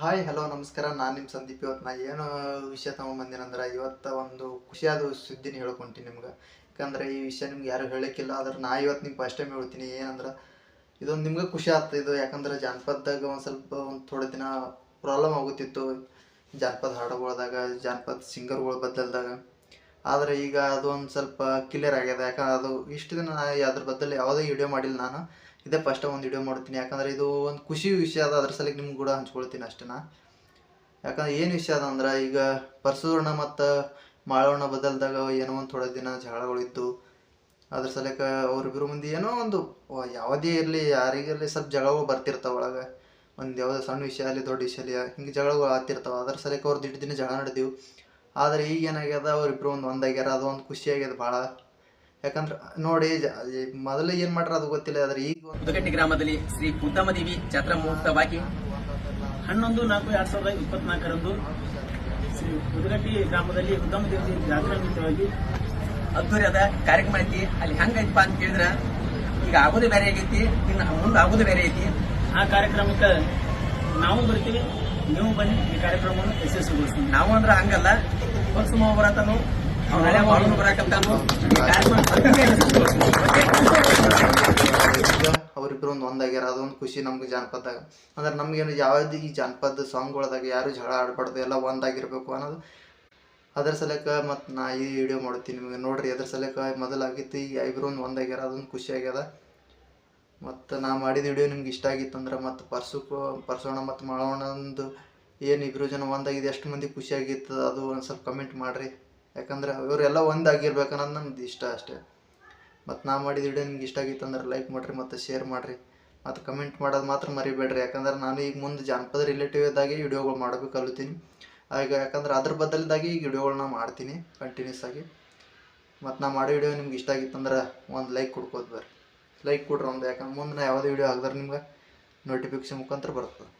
Hi hello ನಮಸ್ಕಾರ. ನಾನು ನಿಮ್ಮ ಸಂದೀಪ್ ಇವತ್ತು ನಾ ಏನು ವಿಷಯ ತೊಗೊಂಬಂದಿನಂದ್ರೆ ಇವತ್ತು ಒಂದು ಖುಷಿಯಾದ ಸುದ್ದಿನ ಹೇಳ್ಕೊಂತೀನಿ ನಿಮ್ಗೆ. ಯಾಕಂದ್ರೆ ಈ ವಿಷಯ ನಿಮ್ಗೆ ಯಾರು ಹೇಳಕ್ಕಿಲ್ಲ. ಆದ್ರೆ ನಾ ಇವತ್ತು ನಿಮ್ಗೆ ಫಸ್ಟ್ ಟೈಮ್ ಹೇಳ್ತೀನಿ. ಏನಂದ್ರೆ, ಇದೊಂದು ನಿಮ್ಗೆ ಖುಷಿ ಆಗ್ತದೆ ಇದು ಯಾಕಂದ್ರೆ ಜಾನಪದದಾಗ ಒಂದು ಸ್ವಲ್ಪ ಒಂದು ಥೋಡೆ ದಿನ ಪ್ರಾಬ್ಲಮ್ ಆಗುತ್ತಿತ್ತು. ಜಾನಪದ ಹಾಡುಗಳದಾಗ, ಜಾನಪದ ಸಿಂಗರ್ಗಳು ಬದಲ್ದಾಗ ಆದರೆ ಈಗ ಅದು ಒಂದು ಸ್ವಲ್ಪ ಕ್ಲಿಯರ್ ಆಗಿದೆ. ಯಾಕಂದ್ರೆ ಅದು ಇಷ್ಟು ದಿನ ಅದ್ರ ಬದಲು ಯಾವುದೇ ವಿಡಿಯೋ ಮಾಡಿಲ್ಲ ನಾನು. ಇದೇ ಫಸ್ಟ್ ಒಂದು ವಿಡಿಯೋ ಮಾಡ್ತೀನಿ. ಯಾಕಂದ್ರೆ ಇದು ಒಂದು ಖುಷಿ ವಿಷಯ ಅದ ಅದ್ರ ಸಲಕ್ಕೆ ನಿಮ್ಗೆ ಕೂಡ ಹಂಚ್ಕೊಳ್ತೀನಿ ಅಷ್ಟೇ ಯಾಕಂದ್ರೆ ಏನು ವಿಷಯ ಅದ ಅಂದ್ರೆ ಈಗ ಪರಶುರಣ ಮತ್ತು ಮಾಳವಣ್ಣ ಬದಲ್ದಾಗ ಏನೋ ಒಂದು ಥೋಡೆ ದಿನ ಜಗಳಗಳಿತ್ತು ಅದ್ರ ಸಲಕ್ಕೆ ಅವ್ರಿಬ್ರು ಮುಂದೆ ಏನೋ ಒಂದು ಯಾವುದೇ ಇರಲಿ, ಯಾರಿಗಿರಲಿ ಸ್ವಲ್ಪ ಜಗಳಗಳು ಬರ್ತಿರ್ತಾವೆ ಒಳಗೆ. ಒಂದು ಯಾವುದೋ ಸಣ್ಣ ವಿಷಯ ಆಗಲಿ, ದೊಡ್ಡ ವಿಷಯ ಅಲ್ಲಿ ಹಿಂಗೆ ಜಗಳಗಳು ಆಗ್ತಿರ್ತಾವೆ. ಅದ್ರ ಸಲಕ್ಕೆ ದಿಟ್ಟ ದಿನ ಜಗಳ ನಡೆದೀವಿ. ಆದರೆ ಈಗ ಏನಾಗ್ಯದ ಅವ್ರಿಬ್ರು ಒಂದು ಒಂದಾಗ್ಯಾರ, ಅದು ಒಂದು ಖುಷಿ ಆಗ್ಯದ ಭಾಳ. ಯಾಕಂದ್ರೆ ನೋಡಿ ಮೊದಲು ಏನು ಮಾಡ್ರ ಅದು ಗೊತ್ತಿಲ್ಲ, ಆದ್ರೆ ಈಗ ಒಂದು ಉದಗಟ್ಟಿ ಗ್ರಾಮದಲ್ಲಿ ಶ್ರೀ ಉತ್ತಮದೇವಿ ಜಾತ್ರಾ ಮಹೋತ್ಸವವಾಗಿ ಹನ್ನೊಂದು, ನಾಲ್ಕು, ಎರಡ್ ಸಾವಿರದ ಇಪ್ಪತ್ನಾಲ್ಕರಂದು ಶ್ರೀ ಉದಗಟ್ಟಿ ಗ್ರಾಮದಲ್ಲಿ ಉತ್ತಮ ದೇವಿ ಜಾತ್ರಾ ನಿಮಿತ್ತವಾಗಿ ಅದ್ದೂರಿಯಾದ ಕಾರ್ಯಕ್ರಮ ಐತಿ ಅಲ್ಲಿ ಹೆಂಗೈತಪ್ಪ ಅಂತ ಕೇಳಿದ್ರೆ, ಈಗ ಆಗೋದು ಬೇರೆ ಆಗೈತಿ, ಇನ್ನು ಮುಂದೆ ಆಗೋದು ಬೇರೆ ಐತಿ. ಆ ಕಾರ್ಯಕ್ರಮಕ್ಕೆ ನಾವು ಬರ್ತೀವಿ, ನೀವು ಬನ್ನಿ, ಈ ಕಾರ್ಯಕ್ರಮವನ್ನು ಯಶಸ್ವಿಗೊಳಿಸ್ತೀವಿ. ನಾವು ಅಂದ್ರೆ ಹಂಗಲ್ಲ ಮಾವ ಬರತಾನು ಅವ್ನ ಹಳೆ ಬರಾಕಂತಾನು ಅವರಿಬ್ರು ಒಂದು ಒಂದಾಗ್ಯಾರ ಅದೊಂದು ಖುಷಿ ನಮ್ಗೆ ಜಾನಪದಾಗ ಅಂದ್ರೆ ನಮ್ಗೇನು ಯಾವ್ದು ಈ ಜಾನಪದ ಸಾಂಗ್ಗಳದಾಗ ಯಾರು ಜಗಳ ಆಡ್ಬಾರ್ದು ಎಲ್ಲ ಒಂದಾಗಿರ್ಬೇಕು ಅನ್ನೋದು. ಅದ್ರ ಸಲಕ ಮತ್ತು ನಾ ಈ ವಿಡಿಯೋ ಮಾಡ್ತೀನಿ ನಿಮಗೆ. ನೋಡ್ರಿ ಅದ್ರ ಸಲಕ ಮೊದಲಾಗಿತ್ತು ಈಗ ಇಬ್ಬರು ಒಂದು ಒಂದಾಗ್ಯಾರ ಅದೊಂದು ಖುಷಿ ಆಗ್ಯದ. ಮತ್ತು ನಾ ಮಾಡಿದ ವಿಡಿಯೋ ನಿಮ್ಗೆ ಇಷ್ಟ ಆಗಿತ್ತಂದ್ರೆ ಮತ್ತು ಪರ್ಸು ಪರ್ಸೋಣ ಮತ್ತು ಮಾಡೋಣಂದು ಏನು ಇಬ್ಬರು ಜನ ಒಂದಾಗಿದೆ, ಎಷ್ಟು ಮಂದಿ ಖುಷಿಯಾಗಿರ್ತದೆ ಆಗಿತ್ತು ಅದು ಒಂದು ಸ್ವಲ್ಪ ಕಮೆಂಟ್ ಮಾಡಿರಿ. ಯಾಕಂದ್ರೆ ಇವರೆಲ್ಲ ಒಂದಾಗಿರ್ಬೇಕು ಅನ್ನೋದು ನಮ್ದು ಇಷ್ಟ ಅಷ್ಟೇ. ಮತ್ತು ನಾ ಮಾಡಿದ ವಿಡಿಯೋ ನಿಮ್ಗೆ ಇಷ್ಟ ಆಗಿತ್ತು ಅಂದ್ರೆ ಲೈಕ್ ಮಾಡಿರಿ ಮತ್ತು ಶೇರ್ ಮಾಡಿರಿ. ಮತ್ತು ಕಮೆಂಟ್ ಮಾಡೋದು ಮಾತ್ರ ಮರಿಬೇಡ್ರಿ. ಯಾಕಂದ್ರೆ ನಾನು ಈಗ ಮುಂದೆ ಜಾನಪದ ರಿಲೇಟಿವ್ ಇದ್ದಾಗೆ ವಿಡಿಯೋಗಳು ಮಾಡಬೇಕು ಕಲಿತೀನಿ. ಈಗ ಯಾಕಂದ್ರೆ ಅದ್ರ ಬದಲಿದ್ದಾಗೆ ಈಗ ವಿಡಿಯೋಗಳನ್ನ ಮಾಡ್ತೀನಿ ಕಂಟಿನ್ಯೂಸ್ ಆಗಿ. ಮತ್ತು ನಾ ಮಾಡೋ ವಿಡಿಯೋ ನಿಮ್ಗೆ ಇಷ್ಟ ಆಗಿತ್ತಂದ್ರೆ ಒಂದು ಲೈಕ್ ಕೊಡ್ಕೋದು ಬರ್ರಿ. ಲೈಕ್ ಕೊಡ್ರಿ ಒಂದು, ಯಾಕಂದ್ರೆ ಮುಂದೆ ನಾ ಯಾವುದೇ ವಿಡಿಯೋ ಹಾಕಿದ್ರೆ ನಿಮ್ಗೆ ನೋಟಿಫಿಕೇಶನ್ ಮುಖಾಂತರ ಬರ್ತದೆ.